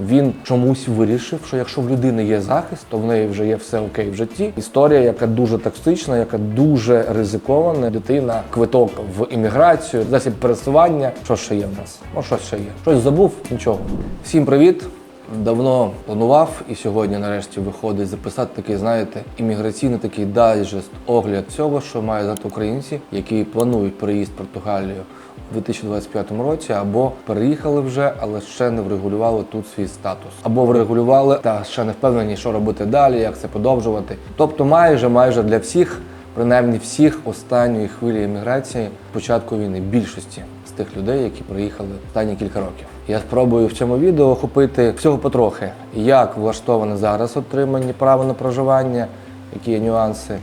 Він чомусь вирішив, що якщо в людини є захист, то в неї вже є все окей в житті. Історія, яка дуже токсична, яка дуже ризикована. Дитина, квиток в імміграцію, засіб пересування. Що ще є в нас? Ну щось ще є. Щось забув? Нічого. Всім привіт. Давно планував і сьогодні, нарешті, виходить записати такий, знаєте, імміграційний такий дайджест, огляд цього, що мають знати українці, які планують переїзд в Португалію у 2025 році, або переїхали вже, але ще не врегулювали тут свій статус, або врегулювали та ще не впевнені, що робити далі, як це подовжувати. Тобто, майже майже для всіх, принаймні всіх останньої хвилі еміграції, початку війни, більшості тих людей, які приїхали останні кілька років. Я спробую в цьому відео охопити всього потрохи, як влаштоване зараз отримання права на проживання, які є нюанси,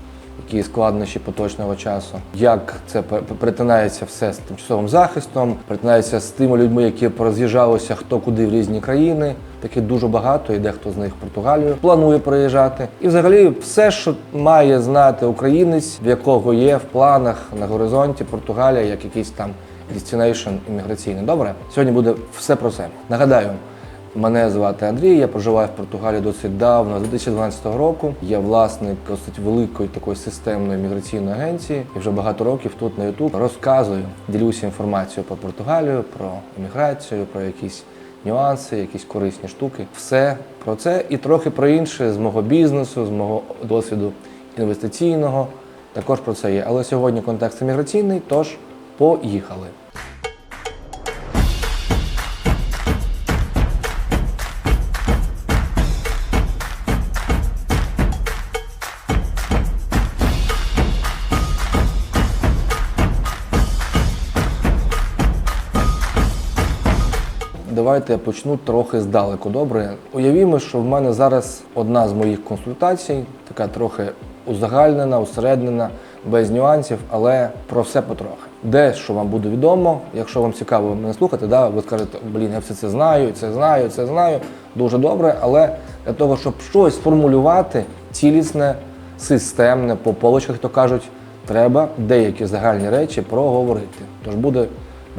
які складнощі поточного часу, як це пе- пе- перетинається все з тимчасовим захистом, перетинається з тими людьми, які пороз'їжджалися хто куди в різні країни. Таких дуже багато, і дехто з них в Португалію планує приїжджати. І взагалі все, що має знати українець, в якого є в планах на горизонті Португалія, як якийсь там destination імміграційний. Добре, сьогодні буде все про це. Нагадаю, Мене звати Андрій, я проживаю в Португалії досить давно, з 2012 року. Я власник досить великої такої системної міграційної агенції і вже багато років тут на YouTube розказую, ділюся інформацією про Португалію, про імміграцію, про якісь нюанси, якісь корисні штуки. Все про це і трохи про інше з мого бізнесу, з мого досвіду інвестиційного. Також про це є. Але сьогодні контекст імміграційний, тож поїхали. Давайте я почну трохи здалеку. Добре, уявімо, що в мене зараз одна з моїх консультацій, така трохи узагальнена, усереднена, без нюансів, але про все потрохи. Де що вам буде відомо, якщо вам цікаво мене слухати, да, ви скажете, блін, я все це знаю, це знаю, це знаю. Дуже добре, але для того, щоб щось сформулювати, цілісне, системне, по полочках, то кажуть, треба деякі загальні речі проговорити. Тож буде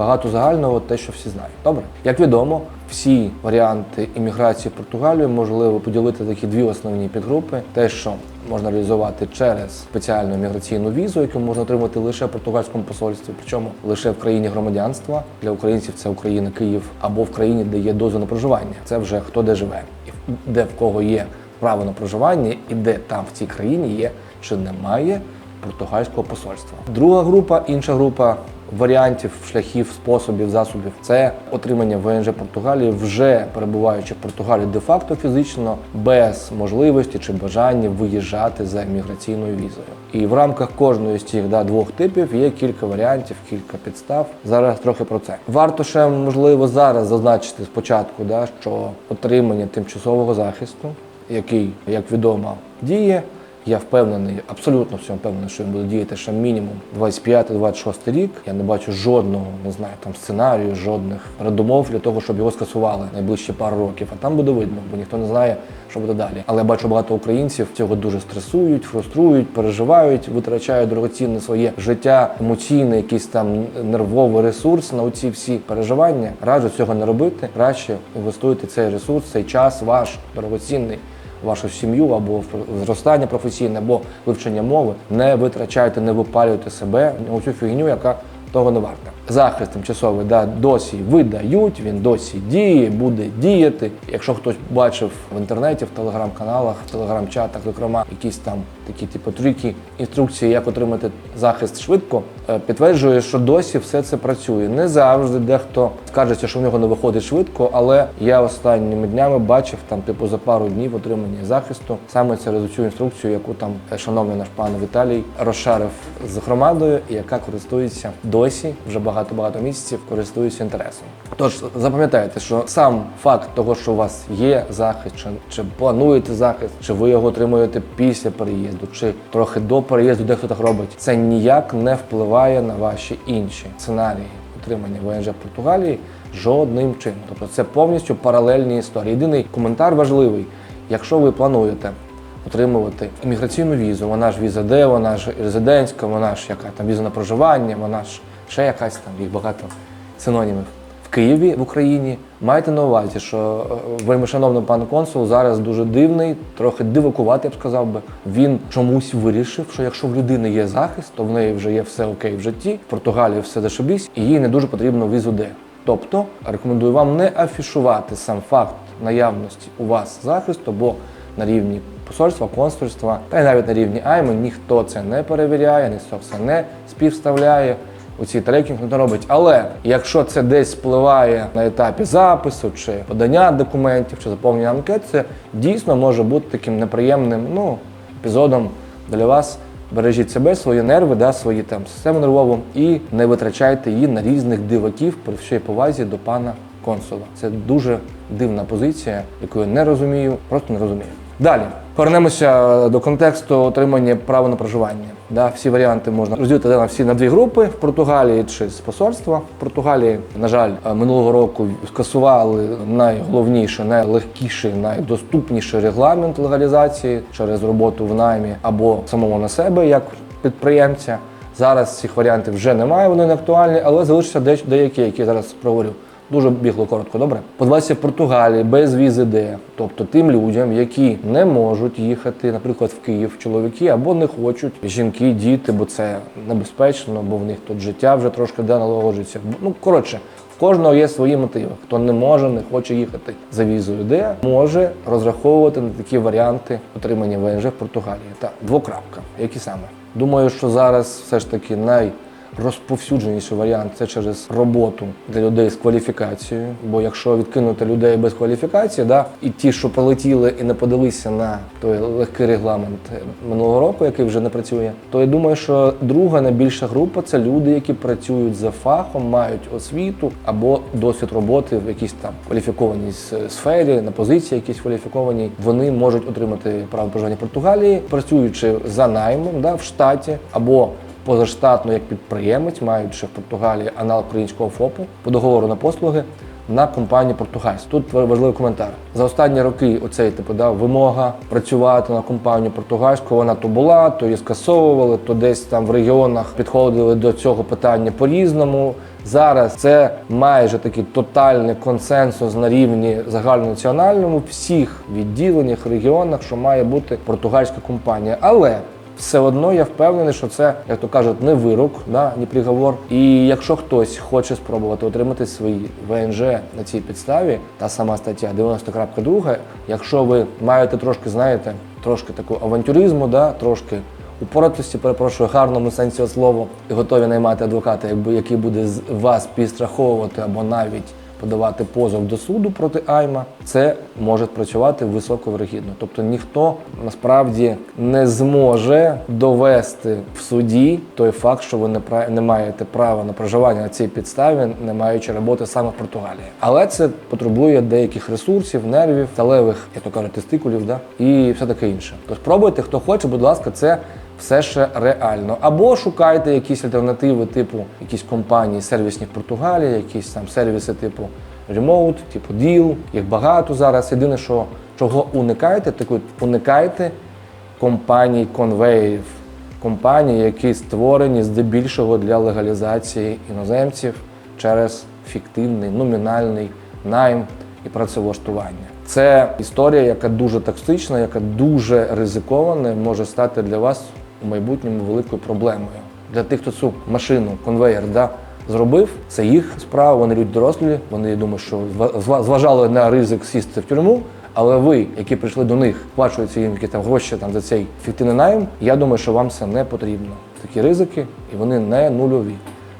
багато загального, те, що всі знають. Добре, як відомо, всі варіанти імміграції в Португалію можливо поділити такі дві основні підгрупи: те, що можна реалізувати через спеціальну міграційну візу, яку можна отримати лише в португальському посольстві, причому лише в країні громадянства для українців це Україна, Київ або в країні, де є дозвіл на проживання. Це вже хто де живе, і де в кого є право на проживання, і де там в цій країні є чи немає португальського посольства. Друга група, інша група варіантів, шляхів, способів, засобів це отримання ВНЖ Португалії, вже перебуваючи в Португалії де-факто фізично, без можливості чи бажання виїжджати за міграційною візою. І в рамках кожної з цих да, двох типів є кілька варіантів, кілька підстав. Зараз трохи про це. Варто ще можливо зараз зазначити спочатку, да, що отримання тимчасового захисту, який, як відомо, діє. Я впевнений, абсолютно в цьому впевнений, що він буде діяти ще мінімум 25-26 рік. Я не бачу жодного, не знаю, там сценарію, жодних передумов для того, щоб його скасували найближчі пару років. А там буде видно, бо ніхто не знає, що буде далі. Але я бачу багато українців цього дуже стресують, фруструють, переживають, витрачають дорогоцінне своє життя, емоційний, якийсь там нервовий ресурс на оці всі переживання. Раджу цього не робити. Краще інвестуйте цей ресурс, цей час ваш дорогоцінний вашу сім'ю або зростання професійне, або вивчення мови. Не витрачайте, не випалюйте себе у цю фігню, яка того не варта. Захист тимчасовий да, досі видають, він досі діє, буде діяти. Якщо хтось бачив в інтернеті, в телеграм-каналах, в телеграм-чатах, зокрема, якісь там такі типу трюки, інструкції, як отримати захист швидко, е, підтверджує, що досі все це працює. Не завжди дехто скажеться, що в нього не виходить швидко, але я останніми днями бачив там, типу, за пару днів отримання захисту саме через цю інструкцію, яку там е, шановний наш пан Віталій розшарив з громадою, яка користується досі вже багато багато місяців, користується інтересом. Тож запам'ятайте, що сам факт того, що у вас є захист, чи, чи плануєте захист, чи ви його отримуєте після переїзду, чи трохи до переїзду, де хто так робить, це ніяк не впливає на ваші інші сценарії отримання ВНЖ Португалії жодним чином. Тобто це повністю паралельні історії. Єдиний коментар важливий, якщо ви плануєте отримувати імміграційну візу, вона ж віза Д, вона ж резидентська, вона ж яка там віза на проживання, вона ж ще якась там їх багато синонімів. В Києві в Україні. Майте на увазі, що е, вельмишановний пан консул зараз дуже дивний, трохи дивакуватий, я б сказав би. Він чомусь вирішив, що якщо в людини є захист, то в неї вже є все окей в житті. В Португалії все зашибісь, і їй не дуже потрібно візу Д. Тобто рекомендую вам не афішувати сам факт наявності у вас захисту, бо на рівні посольства, консульства, та й навіть на рівні АЙМи ніхто це не перевіряє, ніхто все не співставляє. У цій трекінг не робить. Але якщо це десь спливає на етапі запису чи подання документів чи заповнення анкет, це дійсно може бути таким неприємним ну, епізодом для вас. Бережіть себе, свої нерви, да, свої там систему нервову і не витрачайте її на різних диваків при всій повазі до пана консула. Це дуже дивна позиція, яку я не розумію, просто не розумію. Далі повернемося до контексту отримання права на проживання. Да, всі варіанти можна розділити на всі на дві групи в Португалії чи з посольства. В Португалії, на жаль, минулого року скасували найголовніше, найлегкіший, найдоступніший регламент легалізації через роботу в наймі або самого на себе як підприємця. Зараз цих варіантів вже немає, вони не актуальні, але залишаться деякі, які зараз проговорю. Дуже бігло коротко, добре. Подаватися в Португалії без візи Д, тобто тим людям, які не можуть їхати, наприклад, в Київ, чоловіки або не хочуть жінки, діти, бо це небезпечно, бо в них тут життя вже трошки де налагоджується. Ну коротше, в кожного є свої мотиви. Хто не може, не хоче їхати за візою Д, може розраховувати на такі варіанти отримання ВНЖ в Португалії. Так, двокрапка. Які саме? Думаю, що зараз все ж таки най розповсюдженіший варіант це через роботу для людей з кваліфікацією. Бо якщо відкинути людей без кваліфікації, да, і ті, що полетіли і не подалися на той легкий регламент минулого року, який вже не працює, то я думаю, що друга найбільша група це люди, які працюють за фахом, мають освіту або досвід роботи в якійсь там кваліфікованій сфері, на позиції якісь кваліфікованій. Вони можуть отримати право проживання Португалії, працюючи за наймом да, в штаті або позаштатно як підприємець, маючи в Португалії аналог українського ФОПу по договору на послуги на компанію Португальську. Тут важливий коментар. За останні роки оцей типу да, вимога працювати на компанію португальську, вона то була, то її скасовували, то десь там в регіонах підходили до цього питання по-різному. Зараз це майже такий тотальний консенсус на рівні загальнонаціональному всіх відділеннях, регіонах, що має бути португальська компанія. Але все одно я впевнений, що це, як то кажуть, не вирок, да, ні приговор. І якщо хтось хоче спробувати отримати свої ВНЖ на цій підставі, та сама стаття 90.2, якщо ви маєте трошки, знаєте, трошки такого авантюризму, да, трошки упоротості, перепрошую, гарному сенсі слова, і готові наймати адвоката, який буде вас підстраховувати або навіть подавати позов до суду проти Айма, це може працювати високовирогідно. Тобто ніхто насправді не зможе довести в суді той факт, що ви не не маєте права на проживання на цій підставі, не маючи роботи саме в Португалії. Але це потребує деяких ресурсів, нервів, сталевих, як то кажуть, тестикулів, да? і все таке інше. Тож пробуйте, хто хоче, будь ласка, це все ще реально. Або шукайте якісь альтернативи, типу якісь компанії сервісні в Португалії, якісь там сервіси типу Remote, типу Deal. Їх багато зараз. Єдине, що чого уникайте, так уникайте компаній конвеїв, компаній, які створені здебільшого для легалізації іноземців через фіктивний номінальний найм і працевлаштування. Це історія, яка дуже токсична, яка дуже ризикована, може стати для вас у майбутньому великою проблемою. Для тих, хто цю машину, конвейер, да, зробив, це їх справа, вони люди дорослі, вони думаю, що зва- зва- зважали на ризик сісти в тюрму. Але ви, які прийшли до них, сплачуються їм якісь там гроші там за цей фіктивний найм, я думаю, що вам це не потрібно. Такі ризики, і вони не нульові.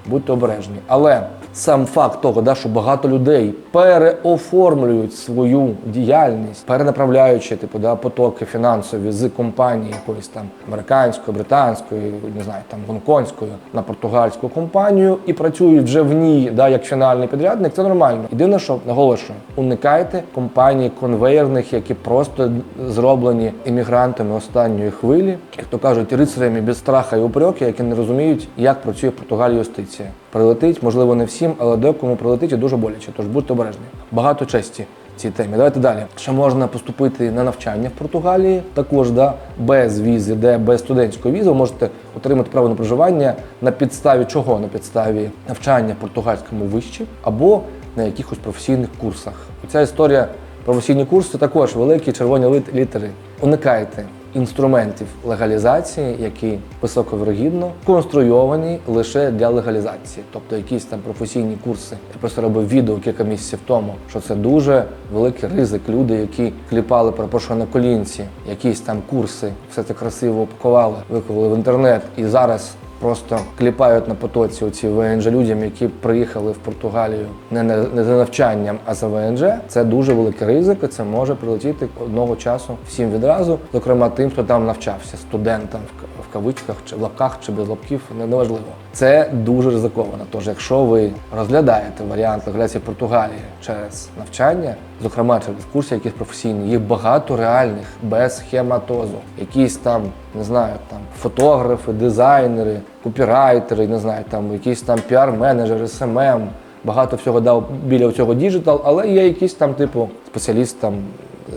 Будьте обережні. Але сам факт того, да, що багато людей переоформлюють свою діяльність, перенаправляючи типу, да, потоки фінансові з компанії якоїсь там американської, британської, не знаю, там гонконгської на португальську компанію і працюють вже в ній, да, як фінальний підрядник, це нормально. Єдине, що наголошую, уникайте компаній конвейерних, які просто зроблені іммігрантами останньої хвилі, як то кажуть, рицарями без страха і упреки, які не розуміють, як працює в Португалії юстиція. Прилетить, можливо, не всім, але декому прилетить і дуже боляче. Тож будьте обережні. Багато честі цій темі. Давайте далі. Ще можна поступити на навчання в Португалії, також да, без візи, де без студентської візи ви можете отримати право на проживання на підставі чого? На підставі навчання в португальському виші або на якихось професійних курсах. Ця історія професійні курси також великі червоні літери. Уникайте інструментів легалізації, які високовірогідно конструйовані лише для легалізації, тобто якісь там професійні курси. Я просто робив відео кілька місяців тому, що це дуже великий ризик. Люди, які кліпали перепрошую на колінці, якісь там курси, все це красиво упакували, виклали в інтернет і зараз. Просто кліпають на потоці оці ВНЖ людям, які приїхали в Португалію не, на- не за навчанням, а за ВНЖ. Це дуже великий ризик. і Це може прилетіти одного часу всім відразу, зокрема тим, хто там навчався, студентам кавичках чи в лапках чи без лапків, неважливо. Це дуже ризиковано. Тож, якщо ви розглядаєте варіант легалізації Португалії через навчання, зокрема через курси, якісь професійні, їх багато реальних без схематозу. Якісь там не знаю, там фотографи, дизайнери, копірайтери, не знаю, там якісь там піар-менеджери, СММ. Багато всього дав біля цього діджитал, але є якийсь там, типу, спеціаліст там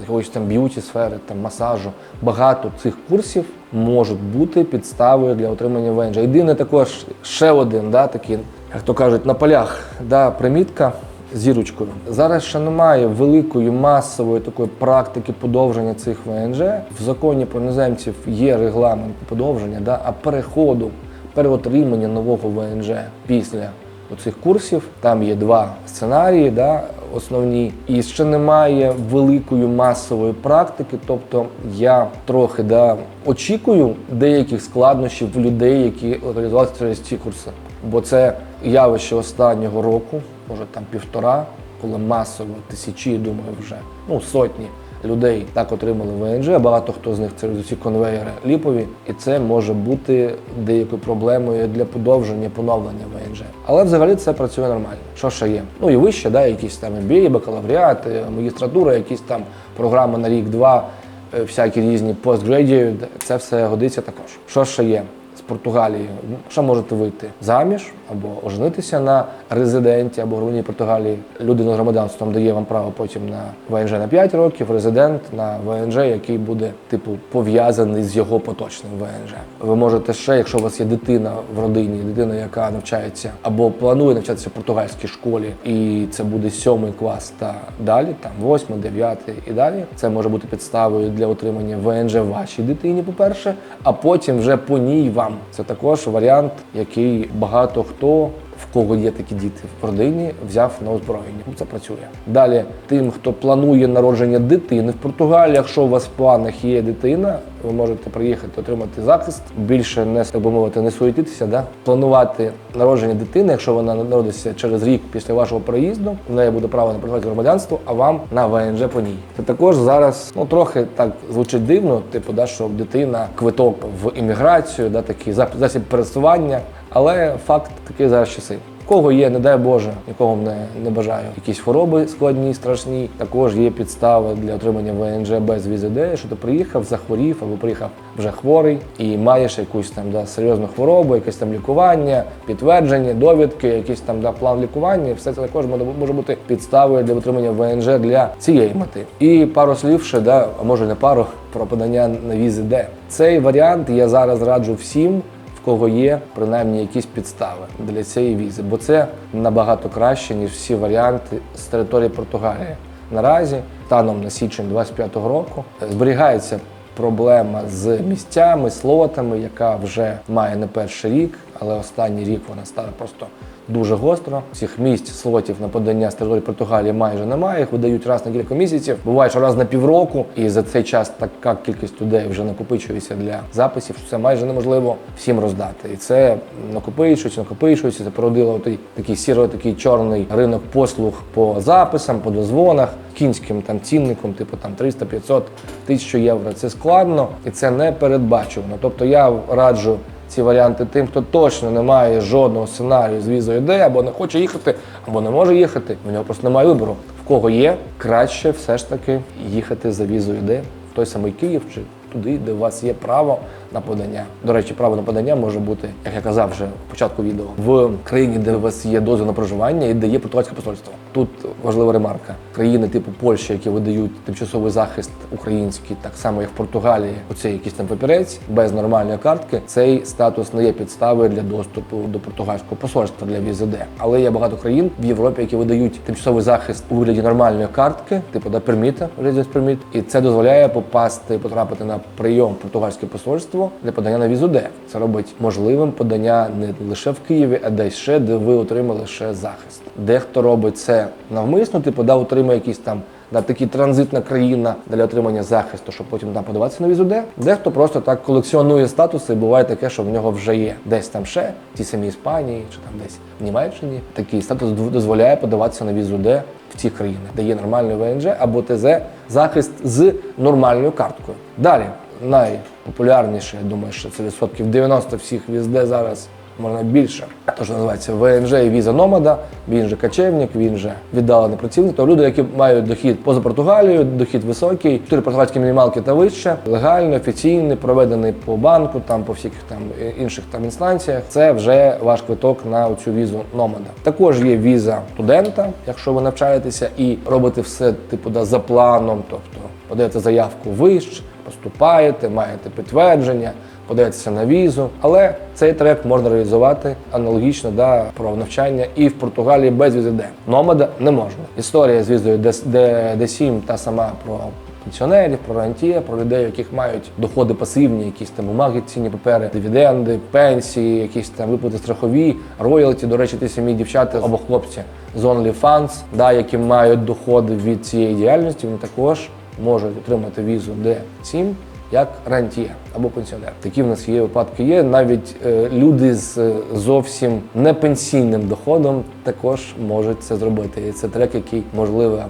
якоїсь там б'юті сфери, там масажу. Багато цих курсів можуть бути підставою для отримання ВНЖ. Єдине також ще один, да, такий, як то кажуть, на полях, да, примітка зірочкою. Зараз ще немає великої масової такої практики подовження цих ВНЖ. В законі про іноземців є регламент подовження, да, а переходу, переотримання нового ВНЖ після оцих курсів. Там є два сценарії, да, основні, і ще немає великої масової практики. Тобто я трохи да, очікую деяких складнощів в людей, які організували через ці курси. Бо це явище останнього року, може там півтора, коли масово тисячі, думаю, вже ну сотні людей так отримали ВНЖ. Багато хто з них через ці конвейери ліпові, і це може бути деякою проблемою для подовження поновлення ВНЖ. Але взагалі це працює нормально. Що ще є? Ну і вище, да, якісь там MBA, бакалавріат, магістратура, якісь там програми на рік-два, е, всякі різні постградіють. Це все годиться також. Що ще є? З Португалії, що можете вийти заміж або оженитися на резиденті або громадянині Португалії. Людина з громадянством дає вам право потім на ВНЖ на 5 років, резидент на ВНЖ, який буде типу пов'язаний з його поточним ВНЖ. Ви можете ще, якщо у вас є дитина в родині, дитина, яка навчається або планує навчатися в португальській школі, і це буде сьомий клас та далі, там восьмий, дев'ятий і далі. Це може бути підставою для отримання ВНЖ вашій дитині, по-перше, а потім вже по ній вам. Це також варіант, який багато хто. В кого є такі діти в родині, взяв на озброєння. Це працює. Далі, тим, хто планує народження дитини в Португалії, якщо у вас в планах є дитина, ви можете приїхати отримати захист, більше не так би мовити, не суетитися, да? планувати народження дитини, якщо вона народиться через рік після вашого приїзду, в неї буде право на португальське громадянство, а вам на ВНЖ по ній. Це також зараз ну трохи так звучить дивно, типу, да, що дитина квиток в імміграцію, да, такий засіб пересування. Але факт такий зараз часи. Кого є, не дай Боже, нікого не, не бажаю. Якісь хвороби складні, страшні. Також є підстави для отримання ВНЖ без візи Д, що ти приїхав, захворів або приїхав вже хворий і маєш якусь там да, серйозну хворобу, якесь там лікування, підтвердження, довідки, якийсь там да, план лікування. Все це також може, може бути підставою для отримання ВНЖ для цієї мети. І пару слів ще, да, а може не пару, про подання на візи Д. Цей варіант я зараз раджу всім кого є принаймні якісь підстави для цієї візи, бо це набагато краще, ніж всі варіанти з території Португалії. Наразі, станом на січень 25-го року, зберігається проблема з місцями, слотами, яка вже має не перший рік, але останній рік вона стала просто дуже гостро. Цих місць слотів на подання з території Португалії майже немає. Їх видають раз на кілька місяців. Буває, що раз на півроку, і за цей час така кількість людей вже накопичується для записів. що Це майже неможливо всім роздати. І це накопичується, накопичується. Це породило той такий сіро, такий чорний ринок послуг по записам, по дозвонах, кінським там цінником, типу там 300, 500, 1000 євро. Це складно і це не передбачувано. Тобто я раджу ці варіанти тим, хто точно не має жодного сценарію з візою Д, або не хоче їхати, або не може їхати. У нього просто немає вибору. В кого є, краще все ж таки їхати за візою Д в той самий Київ чи туди, де у вас є право на подання. До речі, право на подання може бути, як я казав вже в початку відео, в країні, де у вас є дозвіл на проживання і де є португальське посольство. Тут важлива ремарка. Країни типу Польщі, які видають тимчасовий захист український, так само як в Португалії, оцей якийсь там папірець без нормальної картки. Цей статус не є підставою для доступу до португальського посольства для візи Д. Але є багато країн в Європі, які видають тимчасовий захист у вигляді нормальної картки, типу да перміта, residence permit, і це дозволяє попасти, потрапити на прийом в португальське посольство для подання на візу Д. Це робить можливим подання не лише в Києві, а десь ще, де ви отримали ще захист. Дехто робить це навмисно, типу да отримує якісь там. Да, такі транзитна країна для отримання захисту, щоб потім там подаватися на візу Д. Дехто просто так колекціонує статуси. і Буває таке, що в нього вже є десь там ще, в тій самій Іспанії чи там десь в Німеччині. Такий статус дозволяє подаватися на візу Д в ці країни, де є нормальний ВНЖ або ТЗ захист з нормальною карткою. Далі найпопулярніше, я думаю, що це відсотків 90 всіх віз Д зараз. Можна більше, то що називається ВНЖ і віза номада, він же качевник, він же віддалений працівник. То люди, які мають дохід поза Португалією, дохід високий, чотири португальські мінімалки та вище, легальний, офіційний, проведений по банку, там по всіх там е, інших там інстанціях. Це вже ваш квиток на цю візу номада. Також є віза студента, якщо ви навчаєтеся і робите все типу да, за планом, тобто подаєте заявку вище, поступаєте, маєте підтвердження подається на візу, але цей трек можна реалізувати аналогічно да, про навчання і в Португалії без візи Д. Номада не можна. Історія з візою Д7 та сама про пенсіонерів, про рантіє, про людей, яких мають доходи пасивні, якісь там бумаги, цінні папери, дивіденди, пенсії, якісь там виплати страхові, роялті. До речі, ті самі дівчата або хлопці з OnlyFans, да, які мають доходи від цієї діяльності, вони також можуть отримати візу Д7 як рантіє або пенсіонер. Такі в нас є випадки. Є навіть е, люди з е, зовсім не пенсійним доходом також можуть це зробити. І це трек, який можливо е,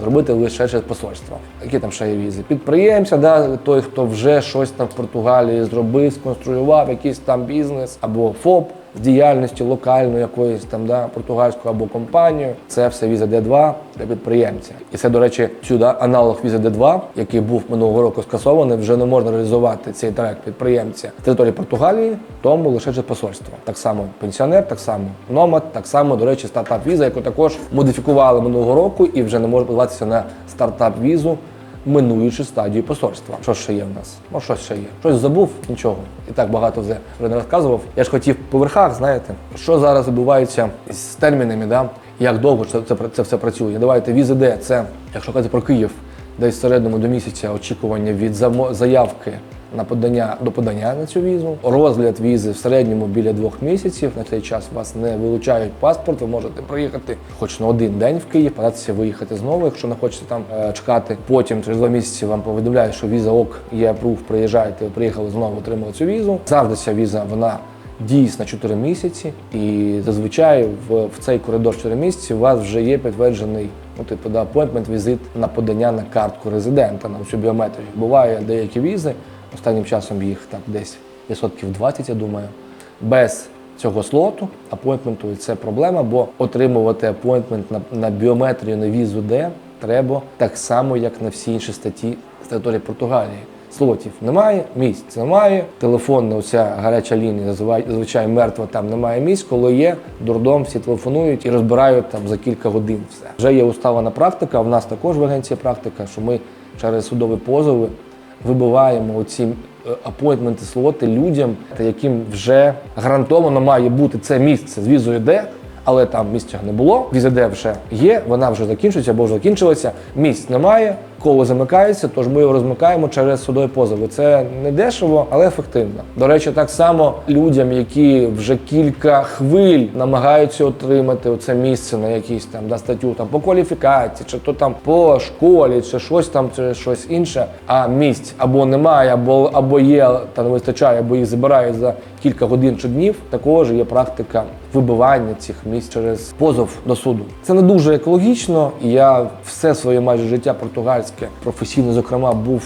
зробити лише через посольство. Які там ще є візи? Підприємця, да, той, хто вже щось там в Португалії зробив, сконструював якийсь там бізнес або ФОП з діяльністю локальної якоїсь там да, португальською або компанію. Це все віза Д2 для підприємця. І це, до речі, сюди аналог віза Д2, який був минулого року скасований, вже не можна реалізувати цей трек підприємця з території Португалії, тому лише через посольство. Так само пенсіонер, так само номад, так само, до речі, стартап-віза, яку також модифікували минулого року і вже не може подаватися на стартап-візу минуючи стадію посольства. Що ще є в нас? Ну, щось ще є. Щось забув, нічого. І так багато вже не розказував. Я ж хотів по верхах, знаєте, що зараз відбувається з термінами, да? як довго це, це, це все працює. Давайте візи де це, якщо казати про Київ, десь середньому до місяця очікування від заявки на подання до подання на цю візу. Розгляд візи в середньому біля двох місяців. На цей час вас не вилучають паспорт. Ви можете приїхати хоч на один день в Київ, податися виїхати знову, якщо не хочете там е, чекати. Потім через два місяці вам повідомляють, що віза ок є апрув, приїжджаєте, приїхали знову, отримали цю візу. Завжди ця віза вона. Дійсно 4 місяці, і зазвичай в, в цей коридор 4 місяці у вас вже є підтверджений ну, типу, да, appointment візит на подання на картку резидента на всю біометрію. Буває деякі візи, останнім часом їх так десь відсотків 20, я думаю, без цього слоту апойнтменту. І це проблема, бо отримувати апойнтмент на, на біометрію на візу Д треба так само, як на всі інші статті з території Португалії. Слотів немає, місць немає. Телефонна оця гаряча лінія зазвичай мертва, там немає місць. Коли є, дурдом всі телефонують і розбирають там за кілька годин все. Вже є усталена практика. В нас також в агенції практика, що ми через судові позови вибиваємо оці апойтменти слоти людям, яким вже гарантовано має бути це місце. З візою Д, але там місця не було. Віза Д вже є, вона вже закінчується або вже закінчилася. Місць немає, коло замикається, тож ми його розмикаємо через судові позови. Це не дешево, але ефективно. До речі, так само людям, які вже кілька хвиль намагаються отримати оце місце на якійсь там да, статтю там по кваліфікації, чи то там по школі, чи щось там, чи щось інше. А місць або немає, або або є, та не вистачає, або їх забирають за кілька годин чи днів. Також є практика вибивання цих місць через позов до суду. Це не дуже екологічно. Я все своє майже життя португальське професійно, зокрема, був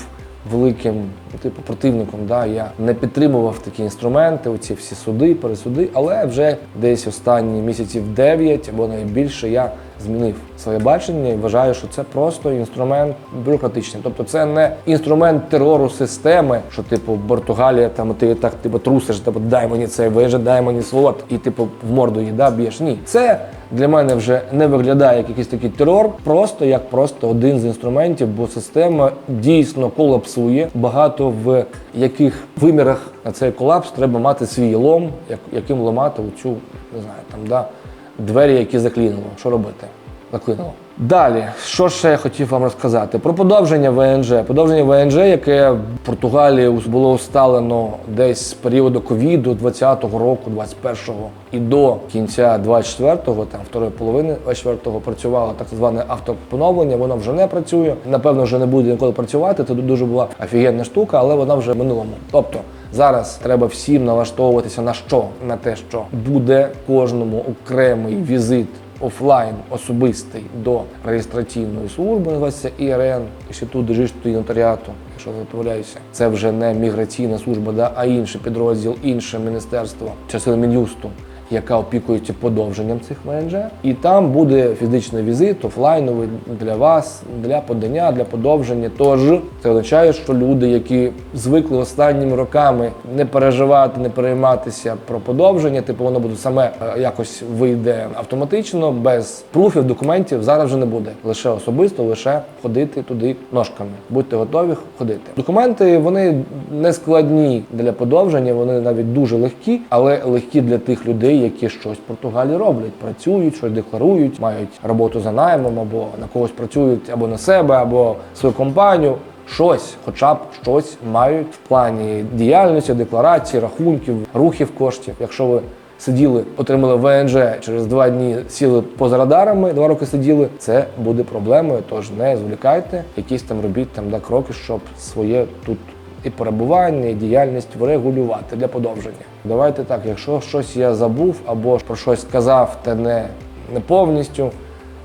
великим типу противником. Да, я не підтримував такі інструменти, оці всі суди, пересуди, але вже десь останні місяців 9 або найбільше я змінив своє бачення і вважаю, що це просто інструмент бюрократичний. Тобто це не інструмент терору системи, що типу Португалія, там ти так типу трусиш, типу дай мені це, виже, дай мені слот, і типу в морду їй да, б'єш. Ні, це для мене вже не виглядає як якийсь такий терор, просто як просто один з інструментів, бо система дійсно колапсує. Багато в яких вимірах на цей колапс треба мати свій лом, як, яким ламати оцю, не знаю, там да, двері, які заклінило. Що робити? Заклинило. Далі, що ще я хотів вам розказати? Про подовження ВНЖ. Подовження ВНЖ, яке в Португалії було усталено десь з періоду ковіду 20-го року, 21-го і до кінця 24-го, там второї половини 24-го працювало так зване автопоновлення, воно вже не працює. Напевно, вже не буде ніколи працювати. Це дуже була офігенна штука, але вона вже в минулому. Тобто зараз треба всім налаштовуватися на що? На те, що буде кожному окремий візит офлайн особистий до реєстраційної служби, називається ІРН, Інститут і нотаріату, якщо помиляюся. Це вже не міграційна служба, да, а інший підрозділ, інше міністерство, частина Мін'юсту, яка опікується подовженням цих ВНЖ. І там буде фізичний візит, офлайновий для вас, для подання, для подовження. Тож це означає, що люди, які звикли останніми роками не переживати, не перейматися про подовження, типу воно буде саме е, якось вийде автоматично, без пруфів, документів зараз вже не буде. Лише особисто, лише ходити туди ножками. Будьте готові ходити. Документи вони не складні для подовження, вони навіть дуже легкі, але легкі для тих людей, які щось в Португалії роблять, працюють, щось декларують, мають роботу за наймом, або на когось працюють або на себе, або свою компанію. Щось, хоча б щось мають в плані діяльності, декларації, рахунків, рухів коштів. Якщо ви сиділи, отримали ВНЖ через два дні, сіли поза радарами, два роки сиділи, це буде проблемою. Тож не зволікайте, якісь там робіть там да, кроки, щоб своє тут і перебування, і діяльність врегулювати для подовження. Давайте так, якщо щось я забув або про щось сказав, та не, не повністю,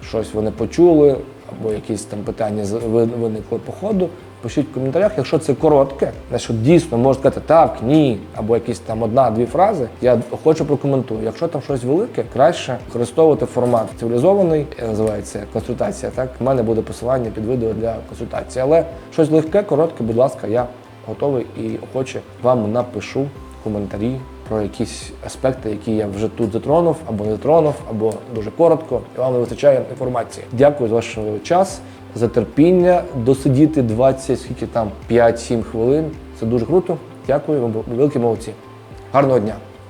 щось ви не почули, або якісь там питання виникли по ходу, пишіть в коментарях. Якщо це коротке, на що дійсно можна сказати так, ні, або якісь там одна-дві фрази, я охоче прокоментую. Якщо там щось велике, краще використовувати формат цивілізований, е, називається консультація. Так, у мене буде посилання під відео для консультації. Але щось легке, коротке, будь ласка, я готовий і охоче вам напишу коментарі про якісь аспекти, які я вже тут затронув, або не затронув, або дуже коротко, і вам не вистачає інформації. Дякую за ваш час, за терпіння, досидіти 20, скільки там 5-7 хвилин. Це дуже круто. Дякую вам, великі молодці. Гарного дня!